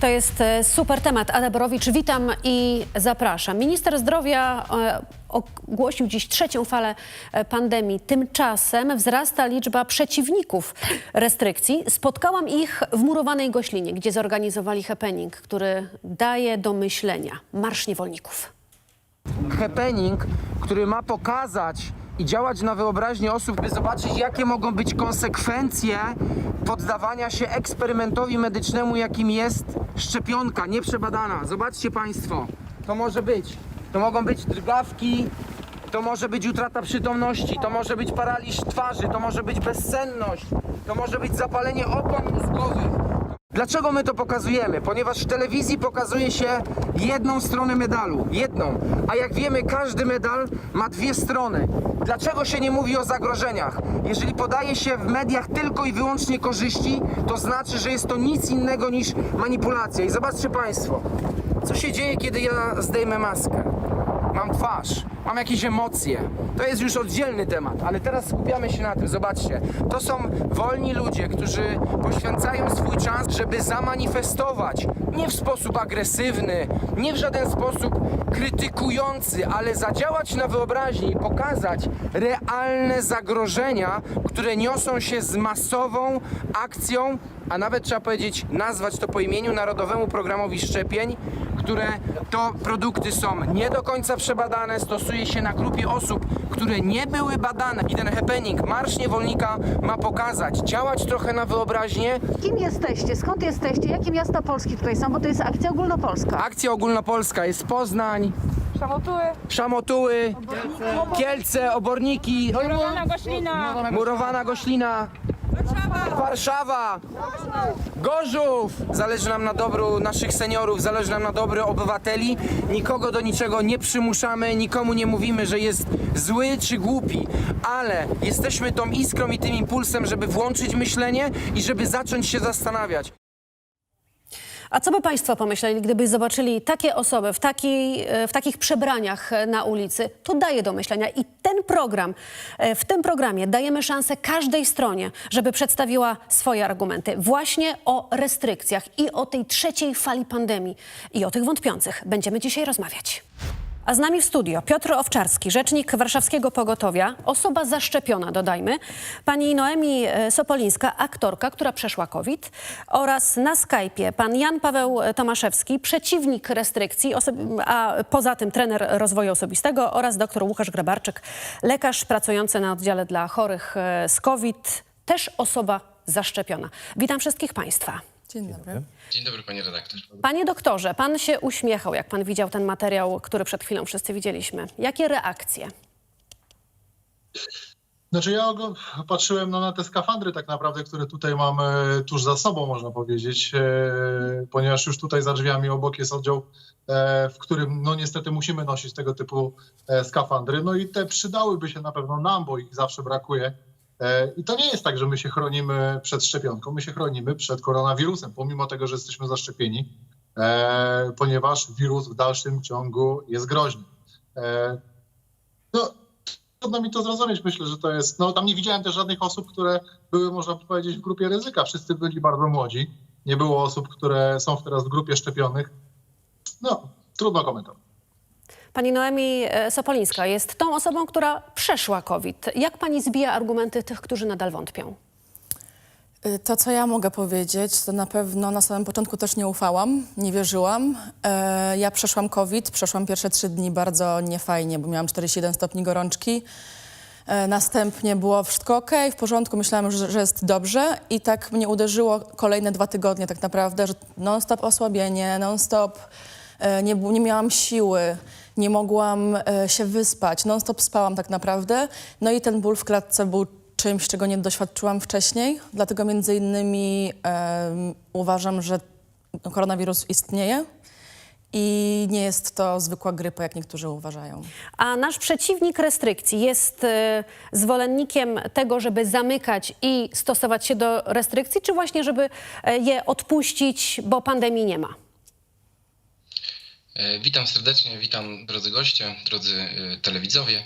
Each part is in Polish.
To jest e, super temat. Ada Borowicz, witam i zapraszam. Minister zdrowia e, ogłosił dziś trzecią falę e, pandemii. Tymczasem wzrasta liczba przeciwników restrykcji. Spotkałam ich w murowanej Goślinie, gdzie zorganizowali happening, który daje do myślenia. Marsz niewolników. happening, który ma pokazać i działać na wyobraźnię osób, by zobaczyć, jakie mogą być konsekwencje poddawania się eksperymentowi medycznemu, jakim jest szczepionka nieprzebadana. Zobaczcie Państwo, to może być. To mogą być drgawki, to może być utrata przytomności, to może być paraliż twarzy, to może być bezsenność, to może być zapalenie opon mózgowych. Dlaczego my to pokazujemy? Ponieważ w telewizji pokazuje się jedną stronę medalu, jedną, a jak wiemy, każdy medal ma dwie strony. Dlaczego się nie mówi o zagrożeniach? Jeżeli podaje się w mediach tylko i wyłącznie korzyści, to znaczy, że jest to nic innego niż manipulacja. I zobaczcie Państwo, co się dzieje, kiedy ja zdejmę maskę. Mam twarz, mam jakieś emocje. To jest już oddzielny temat, ale teraz skupiamy się na tym. Zobaczcie, to są wolni ludzie, którzy poświęcają swój czas, żeby zamanifestować nie w sposób agresywny, nie w żaden sposób krytykujący, ale zadziałać na wyobraźni i pokazać realne zagrożenia, które niosą się z masową akcją, a nawet trzeba powiedzieć, nazwać to po imieniu Narodowemu Programowi Szczepień, które to produkty są nie do końca przebadane, stosuje się na grupie osób, które nie były badane. I ten happening, Marsz Niewolnika ma pokazać, działać trochę na wyobraźnię. Kim jesteście? Skąd jesteście? Jakie miasta Polski tutaj są? Bo to jest akcja ogólnopolska. Akcja ogólnopolska jest Poznań, Szamotuły, Szamotuły, Kielce, Oborniki, Murowana Goślina, Murowana Goślina, Warszawa, Gorzów. Zależy nam na dobru naszych seniorów, zależy nam na dobru obywateli. Nikogo do niczego nie przymuszamy, nikomu nie mówimy, że jest zły czy głupi, ale jesteśmy tą iskrą i tym impulsem, żeby włączyć myślenie i żeby zacząć się zastanawiać. A co by Państwo pomyśleli, gdyby zobaczyli takie osoby w, takiej, e, w takich przebraniach e, na ulicy? To daje do myślenia. I ten program, e, w tym programie dajemy szansę każdej stronie, żeby przedstawiła swoje argumenty właśnie o restrykcjach i o tej trzeciej fali pandemii. I o tych wątpiących będziemy dzisiaj rozmawiać. A z nami w studio Piotr Owczarski, rzecznik warszawskiego pogotowia, osoba zaszczepiona, dodajmy, pani Noemi e, Sopolińska, aktorka, która przeszła COVID oraz na Skype'ie pan Jan Paweł Tomaszewski, przeciwnik restrykcji, a poza tym trener rozwoju osobistego oraz dr Łukasz Grabarczyk, lekarz pracujący na oddziale dla chorych e, z COVID, też osoba zaszczepiona. Witam wszystkich państwa. Dzień dobry. Dzień dobry, panie redaktor. Panie doktorze, pan się uśmiechał, jak pan widział ten materiał, który przed chwilą wszyscy widzieliśmy. Jakie reakcje? Znaczy ja go patrzyłem no, na te skafandry tak naprawdę, które tutaj mamy tuż za sobą, można powiedzieć, e, ponieważ już tutaj za drzwiami obok jest oddział, e, w którym no niestety musimy nosić tego typu e, skafandry. No i te przydałyby się na pewno nam, bo ich zawsze brakuje. E, I to nie jest tak, że my się chronimy przed szczepionką, my się chronimy przed koronawirusem, pomimo tego, że jesteśmy zaszczepieni, e, ponieważ wirus w dalszym ciągu jest groźny. E, no, trudno mi to zrozumieć. Myślę, że to jest. No, tam nie widziałem też żadnych osób, które były, można powiedzieć, w grupie ryzyka. Wszyscy byli bardzo młodzi. Nie było osób, które są teraz w grupie szczepionych. No, trudno komentować. Pani Noemi e, Sopolińska jest tą osobą, która przeszła COVID. Jak pani zbija argumenty tych, którzy nadal wątpią? Y, To, co ja mogę powiedzieć, to na pewno na samym początku też nie ufałam, nie wierzyłam. E, Ja przeszłam COVID, przeszłam pierwsze trzy dni bardzo niefajnie, bo miałam 41 stopni gorączki. E, Następnie było wszystko ok, w porządku, myślałam, że, że jest dobrze i tak mnie uderzyło kolejne dwa tygodnie tak naprawdę, że non-stop osłabienie, non-stop e, nie, nie miałam siły, nie mogłam e, się wyspać, non-stop spałam tak naprawdę. No i ten ból w klatce był czymś, czego nie doświadczyłam wcześniej, dlatego między innymi em, uważam, że koronawirus istnieje i nie jest to zwykła grypa, jak niektórzy uważają. A nasz przeciwnik restrykcji jest e, zwolennikiem tego, żeby zamykać i stosować się do restrykcji, czy właśnie, żeby e, je odpuścić, bo pandemii nie ma? E, Witam serdecznie, witam drodzy goście, drodzy e, telewidzowie.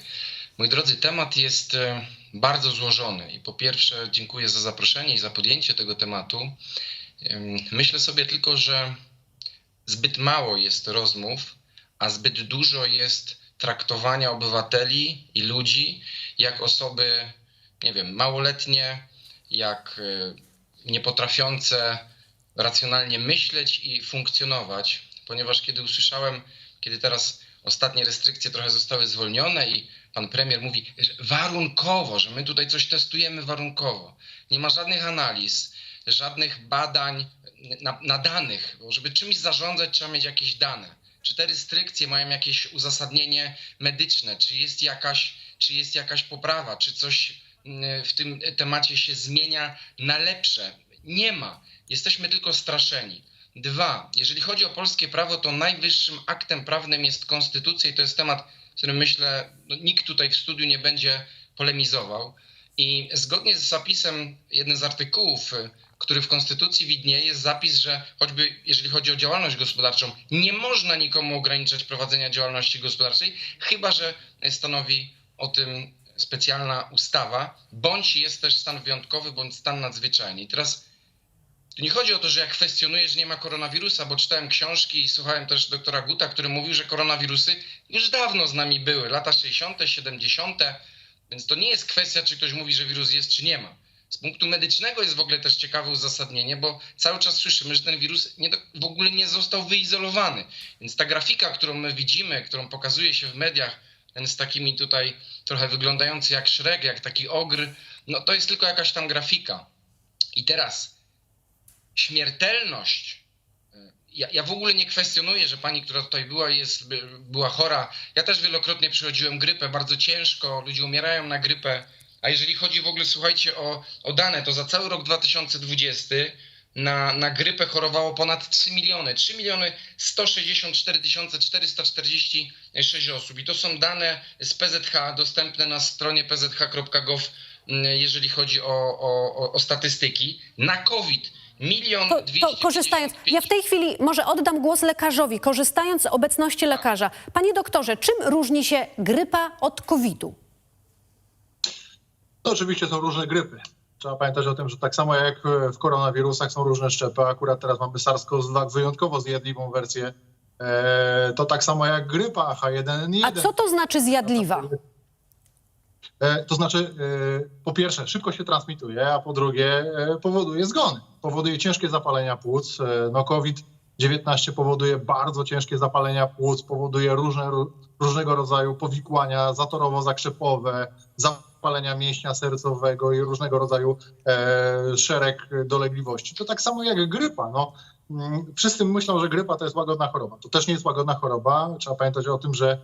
Mój drodzy, temat jest e, bardzo złożony i po pierwsze dziękuję za zaproszenie i za podjęcie tego tematu. Em, Myślę sobie tylko, że zbyt mało jest rozmów, a zbyt dużo jest traktowania obywateli i ludzi jak osoby, nie wiem, małoletnie, jak niepotrafiące racjonalnie myśleć i funkcjonować, ponieważ kiedy usłyszałem, kiedy teraz ostatnie restrykcje trochę zostały zwolnione i pan premier mówi że warunkowo, że my tutaj coś testujemy warunkowo. Nie ma żadnych analiz, żadnych badań na, na danych, bo żeby czymś zarządzać, trzeba mieć jakieś dane. Czy te restrykcje mają jakieś uzasadnienie medyczne, czy jest jakaś, czy jest jakaś poprawa, czy coś mm, w tym temacie się zmienia na lepsze. Nie ma. Jesteśmy tylko straszeni. Dwa, jeżeli chodzi o polskie prawo, to najwyższym aktem prawnym jest konstytucja i to jest temat, z którym myślę, no, nikt tutaj w studiu nie będzie polemizował. I zgodnie z zapisem, jednym z artykułów, który w Konstytucji widnieje, jest zapis, że choćby jeżeli chodzi o działalność gospodarczą, nie można nikomu ograniczać prowadzenia działalności gospodarczej, chyba że stanowi o tym specjalna ustawa, bądź jest też stan wyjątkowy, bądź stan nadzwyczajny. I teraz tu nie chodzi o to, że ja kwestionuję, że nie ma koronawirusa, bo czytałem książki i słuchałem też doktora Guta, który mówił, że koronawirusy już dawno z nami były, lata 60., 70., więc to nie jest kwestia, czy ktoś mówi, że wirus jest, czy nie ma. Z punktu medycznego jest w ogóle też ciekawe uzasadnienie, bo cały czas słyszymy, że ten wirus nie, w ogóle nie został wyizolowany. Więc ta grafika, którą my widzimy, którą pokazuje się w mediach, ten z takimi tutaj trochę wyglądający jak szrek, jak taki ogr, no to jest tylko jakaś tam grafika. I teraz śmiertelność. Ja, ja w ogóle nie kwestionuję, że pani, która tutaj była, jest, by- była chora. Ja też wielokrotnie przychodziłem grypę, bardzo ciężko, ludzie umierają na grypę. A jeżeli chodzi w ogóle, słuchajcie, o, o dane, to za cały rok 2020 na, na grypę chorowało ponad 3 miliony. 3 miliony 164 446 osób. I to są dane z PZH dostępne na stronie pzh.gov, mm, jeżeli chodzi o, o, o statystyki. Na COVID milion To, to 255 korzystając, ja w tej chwili może oddam głos lekarzowi, korzystając z obecności lekarza. Panie doktorze, czym różni się grypa od COVID-u? To oczywiście są różne grypy. Trzeba pamiętać o tym, że tak samo jak w koronawirusach są różne szczepy, akurat teraz mamy SARS-CoV-2 wyjątkowo zjadliwą wersję, e, to tak samo jak grypa H1N1. A co to znaczy zjadliwa? E, To znaczy, e, po pierwsze, szybko się transmituje, a po drugie, e, powoduje zgony. Powoduje ciężkie zapalenia płuc. No, COVID-19 powoduje bardzo ciężkie zapalenia płuc, powoduje różne, różnego rodzaju powikłania zatorowo-zakrzepowe, zapalenia mięśnia sercowego i różnego rodzaju szereg dolegliwości. To tak samo jak grypa. No, mm, wszyscy myślą, że grypa to jest łagodna choroba. To też nie jest łagodna choroba. Trzeba pamiętać o tym, że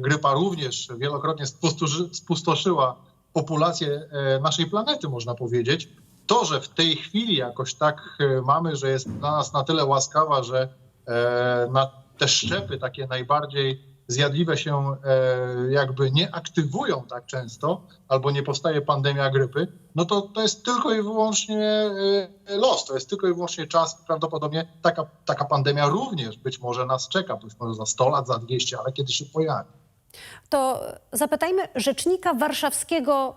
grypa również wielokrotnie spustoszy, spustoszyła populację e, naszej planety, można powiedzieć. To, że w tej chwili jakoś tak e, mamy, że jest dla nas na tyle łaskawa, że e, na te szczepy takie najbardziej zjadliwe się e, jakby nie aktywują tak często, albo nie powstaje pandemia grypy, no to to jest tylko i wyłącznie e, los, to jest tylko i wyłącznie czas. Prawdopodobnie taka, taka pandemia również być może nas czeka, być może za 100 lat, za 200, ale kiedy się pojawi. To zapytajmy rzecznika warszawskiego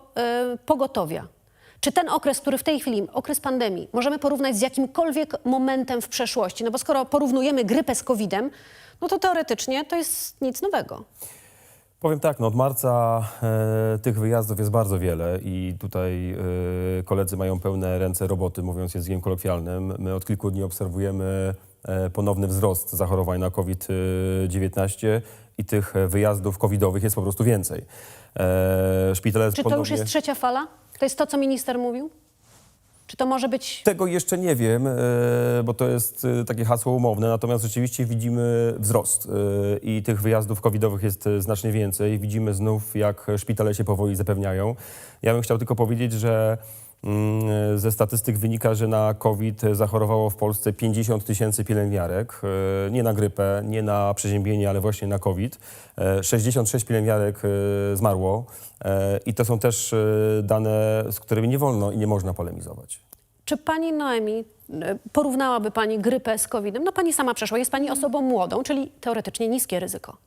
y, pogotowia. Czy ten okres, który w tej chwili, okres pandemii, możemy porównać z jakimkolwiek momentem w przeszłości? No bo skoro porównujemy grypę z COVID-em, no to teoretycznie to jest nic nowego. Powiem tak, no od marca e, tych wyjazdów jest bardzo wiele i tutaj e, koledzy mają pełne ręce roboty, mówiąc językiem kolokwialnym. My od kilku dni obserwujemy e, ponowny wzrost zachorowań na COVID-19 i tych wyjazdów covidowych jest po prostu więcej. E, szpitale Czy to ponownie... już jest trzecia fala? To jest to, co minister mówił? Czy to może być... Tego jeszcze nie wiem, e, bo to jest e, takie hasło umowne, natomiast rzeczywiście widzimy wzrost e, i tych wyjazdów covidowych jest znacznie więcej. Widzimy znów, jak szpitale się powoli zapewniają. Ja bym chciał tylko powiedzieć, że ze statystyk wynika, że na COVID zachorowało w Polsce 50 tysięcy pielęgniarek. e, Nie na grypę, nie na przeziębienie, ale właśnie na COVID. E, 66 pielęgniarek e, zmarło e, i to są też e, dane, z którymi nie wolno i nie można polemizować. Czy pani Noemi porównałaby pani grypę z COVID-em? No pani sama przeszła, jest pani osobą młodą, czyli teoretycznie niskie ryzyko.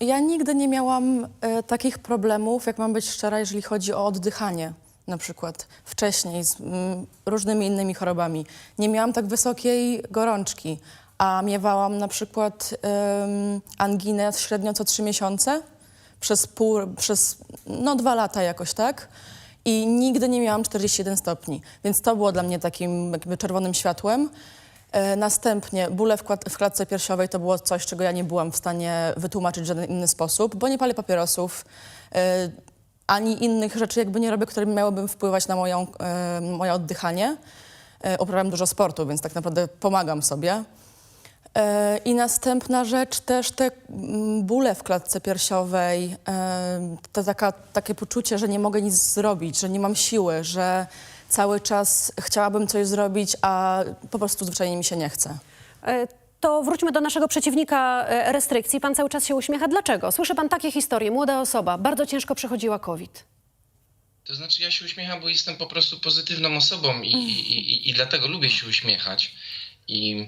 Ja nigdy nie miałam e, takich problemów, jak mam być szczera, jeżeli chodzi o oddychanie na przykład wcześniej z mm, różnymi innymi chorobami. Nie miałam tak wysokiej gorączki, a miewałam na przykład em, anginę średnio co trzy miesiące przez pół, przez no dwa lata jakoś tak i nigdy nie miałam 41 stopni, więc to było dla mnie takim jakby czerwonym światłem. E, Następnie bóle w, w klatce piersiowej to było coś, czego ja nie byłam w stanie wytłumaczyć w żaden inny sposób, bo nie palę papierosów, e, ani innych rzeczy jakby nie robię, które miałyby wpływać na moją, e, moje oddychanie. E, Uprawiam dużo sportu, więc tak naprawdę pomagam sobie. E, I następna rzecz też te mm, bóle w klatce piersiowej, e, to taka, takie poczucie, że nie mogę nic zrobić, że nie mam siły, że cały czas chciałabym coś zrobić, a po prostu zwyczajnie mi się nie chce. To wróćmy do naszego przeciwnika e, restrykcji. Pan cały czas się uśmiecha. Dlaczego? Słyszy pan takie historie. Młoda osoba, bardzo ciężko przechodziła COVID. To znaczy, ja się uśmiecham, bo jestem po prostu pozytywną osobą i, i, i, i dlatego lubię się uśmiechać. I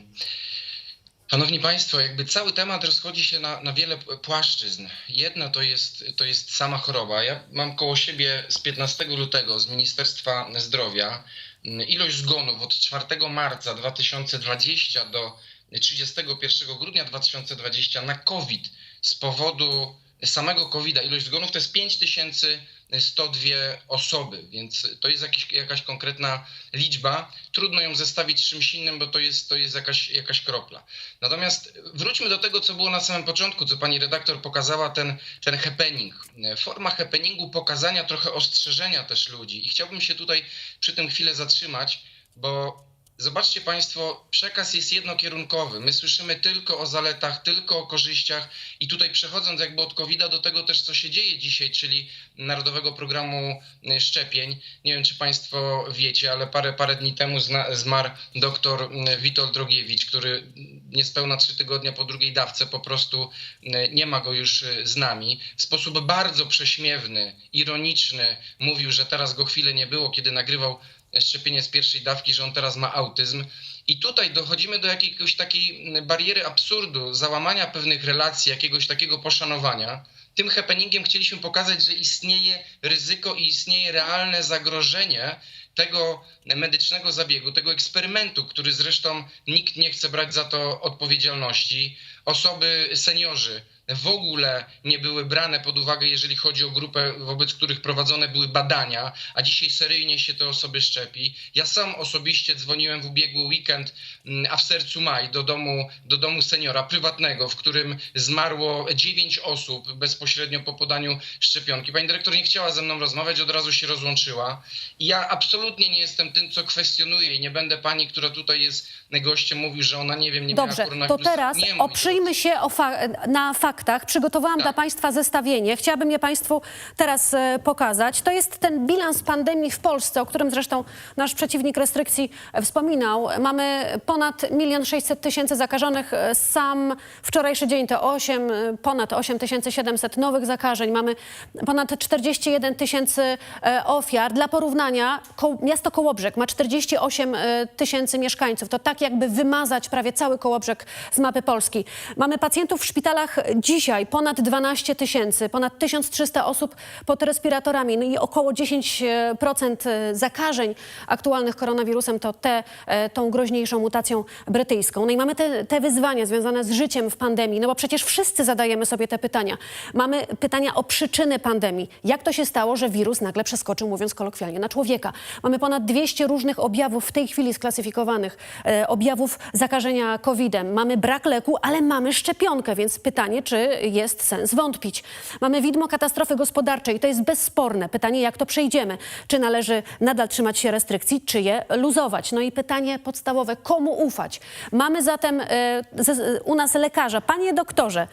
Szanowni Państwo, jakby cały temat rozchodzi się na, na wiele płaszczyzn. Jedna to jest, to jest sama choroba. Ja mam koło siebie z 15 lutego z Ministerstwa Zdrowia mm, ilość zgonów od 4 marca 2020 do 31 grudnia 2020 na COVID z powodu samego COVID-a. Ilość zgonów to jest 5102 osoby, więc to jest jakiś, jakaś konkretna liczba. Trudno ją zestawić z czymś innym, bo to jest, to jest jakaś, jakaś kropla. Natomiast wróćmy do tego, co było na samym początku, co pani redaktor pokazała, ten, ten happening. Forma happeningu pokazania trochę ostrzeżenia też ludzi. I chciałbym się tutaj przy tym chwilę zatrzymać, bo zobaczcie Państwo, przekaz jest jednokierunkowy. My słyszymy tylko o zaletach, tylko o korzyściach i tutaj przechodząc jakby od covid do tego też, co się dzieje dzisiaj, czyli Narodowego Programu y, Szczepień. Nie wiem, czy Państwo wiecie, ale parę, parę dni temu zna, zmarł dr y, Witold Drogiewicz, który niespełna trzy tygodnie po drugiej dawce po prostu y, nie ma go już z nami. W sposób bardzo prześmiewny, ironiczny mówił, że teraz go chwilę nie było, kiedy nagrywał szczepienie z pierwszej dawki, że on teraz ma autyzm. I tutaj dochodzimy do jakiejś takiej bariery absurdu, załamania pewnych relacji, jakiegoś takiego poszanowania. Tym happeningiem chcieliśmy pokazać, że istnieje ryzyko i istnieje realne zagrożenie tego medycznego zabiegu, tego eksperymentu, który zresztą nikt nie chce brać za to odpowiedzialności. Osoby, seniorzy w ogóle nie były brane pod uwagę, jeżeli chodzi o grupę, wobec których prowadzone były badania, a dzisiaj seryjnie się te osoby szczepi. Ja sam osobiście dzwoniłem w ubiegły weekend, mm, a w sercu maj, do domu, do domu seniora prywatnego, w którym zmarło dziewięć osób bezpośrednio po podaniu szczepionki. Pani dyrektor nie chciała ze mną rozmawiać, od razu się rozłączyła. I ja absolutnie nie jestem tym, co kwestionuję i nie będę pani, która tutaj jest gościem, mówił, że ona, nie wiem, nie Dobrze, miała to koronawirusa. teraz Nie, moi oprzyjmy się fa- na faktach. Przygotowałam Tak. dla Państwa zestawienie. Chciałabym je Państwu teraz e, pokazać. To jest ten bilans pandemii w Polsce, o którym zresztą nasz przeciwnik restrykcji wspominał. Mamy ponad 1 600 tysięcy zakażonych. E, Sam wczorajszy dzień to 8, e, ponad 8700 nowych zakażeń. Mamy ponad 41 tysięcy ofiar. Dla porównania miasto Kołobrzeg ma 48 e, tysięcy mieszkańców. To tak jakby wymazać prawie cały Kołobrzeg z mapy Polski. Mamy pacjentów w szpitalach dzisiaj ponad 12 tysięcy, ponad 1300 osób pod respiratorami, no i około 10% zakażeń aktualnych koronawirusem to te, e, tą groźniejszą mutacją brytyjską. No i mamy te, te wyzwania związane z życiem w pandemii, no bo przecież wszyscy zadajemy sobie te pytania. Mamy pytania o przyczyny pandemii. Jak to się stało, że wirus nagle przeskoczył, mówiąc kolokwialnie, na człowieka? Mamy ponad 200 różnych objawów w tej chwili sklasyfikowanych, e, objawów zakażenia COVID-em. Mamy brak leku, ale mamy szczepionkę, więc pytanie, czy jest sens wątpić. Mamy widmo katastrofy gospodarczej, to jest bezsporne. Pytanie, jak to przejdziemy? Czy należy nadal trzymać się restrykcji, czy je luzować? No i pytanie podstawowe, komu ufać? Mamy zatem e, u nas lekarza. Panie doktorze,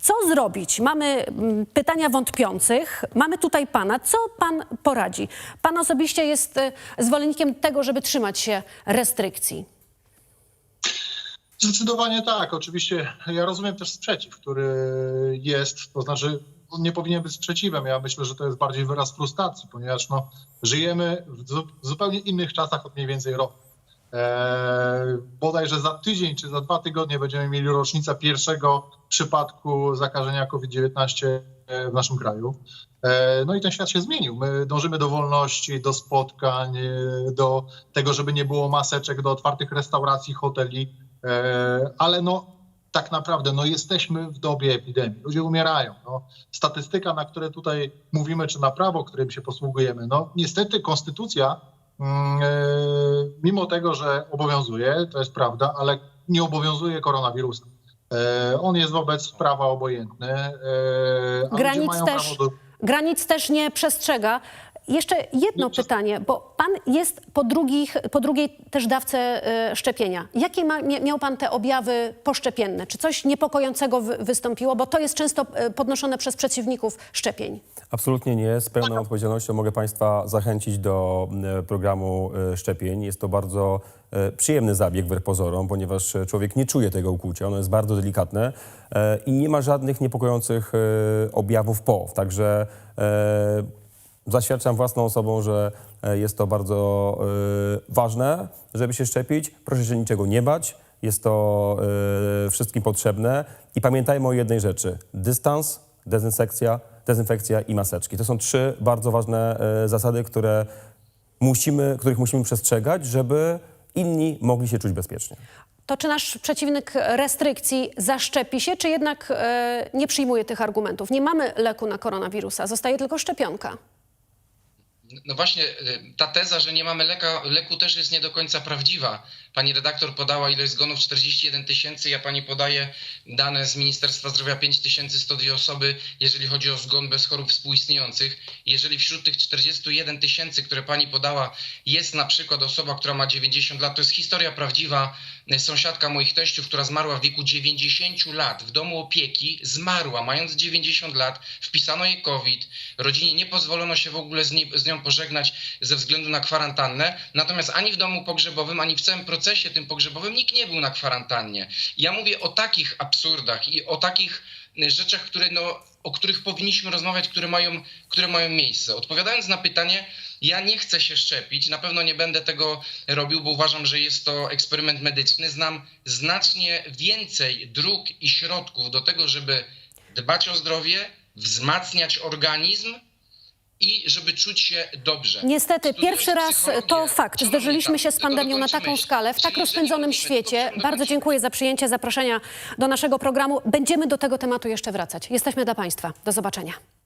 co zrobić? Mamy mm, pytania wątpiących, mamy tutaj pana. Co pan poradzi? Pan osobiście jest e, zwolennikiem tego, żeby trzymać się restrykcji. Zdecydowanie tak. Oczywiście ja rozumiem też sprzeciw, który jest, to znaczy on nie powinien być sprzeciwem. Ja myślę, że to jest bardziej wyraz frustracji, ponieważ no, żyjemy w zu- zupełnie innych czasach od mniej więcej roku. Eee, bodajże za tydzień czy za dwa tygodnie będziemy mieli rocznicę pierwszego przypadku zakażenia COVID-19 w naszym kraju. E, No i ten świat się zmienił. My dążymy do wolności, do spotkań, e, do tego, żeby nie było maseczek, do otwartych restauracji, hoteli. E, ale no tak naprawdę no jesteśmy w dobie epidemii, ludzie umierają. No. Statystyka, na które tutaj mówimy, czy na prawo, którym się posługujemy, no niestety konstytucja, mm, e, mimo tego, że obowiązuje, to jest prawda, ale nie obowiązuje koronawirusa. E, on jest wobec prawa obojętny. Granic też, prawo do... granic też nie przestrzega. Jeszcze jedno pytanie, bo pan jest po, drugich, po drugiej też dawce e, szczepienia. Jakie ma, mia- miał pan te objawy poszczepienne? Czy coś niepokojącego wy, wystąpiło? Bo to jest często e, podnoszone przez przeciwników szczepień. Absolutnie nie. Z pełną odpowiedzialnością mogę Państwa zachęcić do e, programu szczepień. Jest to bardzo przyjemny zabieg wbrew pozorom, ponieważ człowiek nie czuje tego ukłucia, ono jest bardzo delikatne i nie ma żadnych niepokojących objawów po. Także zaświadczam własną osobą, że e, jest to bardzo e, ważne, żeby się szczepić. Proszę się niczego nie bać. Jest to e, wszystkim potrzebne. I pamiętajmy o jednej rzeczy. Dystans, dezynsekcja, dezynfekcja i maseczki. To są trzy bardzo ważne zasady, które musimy, których musimy przestrzegać, żeby inni mogli się czuć bezpiecznie. To czy nasz przeciwnik restrykcji zaszczepi się, czy jednak nie przyjmuje tych argumentów? Nie mamy leku na koronawirusa, zostaje tylko szczepionka. No właśnie, y, ta teza, że nie mamy leka, leku też jest nie do końca prawdziwa. Pani redaktor podała ilość zgonów 41 tysięcy, ja pani podaję dane z Ministerstwa Zdrowia 5102 osoby, jeżeli chodzi o zgon bez chorób współistniejących. Jeżeli wśród tych 41 tysięcy, które pani podała, jest na przykład osoba, która ma 90 lat, to jest historia prawdziwa. Y, Sąsiadka moich teściów, która zmarła w wieku 90 lat w domu opieki, zmarła mając 90 lat, wpisano jej COVID, rodzinie nie pozwolono się w ogóle z, niej, z nią pożegnać ze względu na kwarantannę, natomiast ani w domu pogrzebowym, ani w całym procesie tym pogrzebowym nikt nie był na kwarantannie. Ja mówię o takich absurdach i o takich y, rzeczach, które, no, o których powinniśmy rozmawiać, które mają, które mają miejsce. Odpowiadając na pytanie, ja nie chcę się szczepić, na pewno nie będę tego robił, bo uważam, że jest to eksperyment medyczny. Znam znacznie więcej dróg i środków do tego, żeby dbać o zdrowie, wzmacniać organizm i żeby czuć się dobrze. Niestety, Studiując pierwszy raz to fakt. Zderzyliśmy się z pandemią na taką skalę, w tak rozpędzonym świecie. Bardzo dziękuję za przyjęcie zaproszenia do naszego programu. Będziemy do tego tematu jeszcze wracać. Jesteśmy dla Państwa. Do zobaczenia.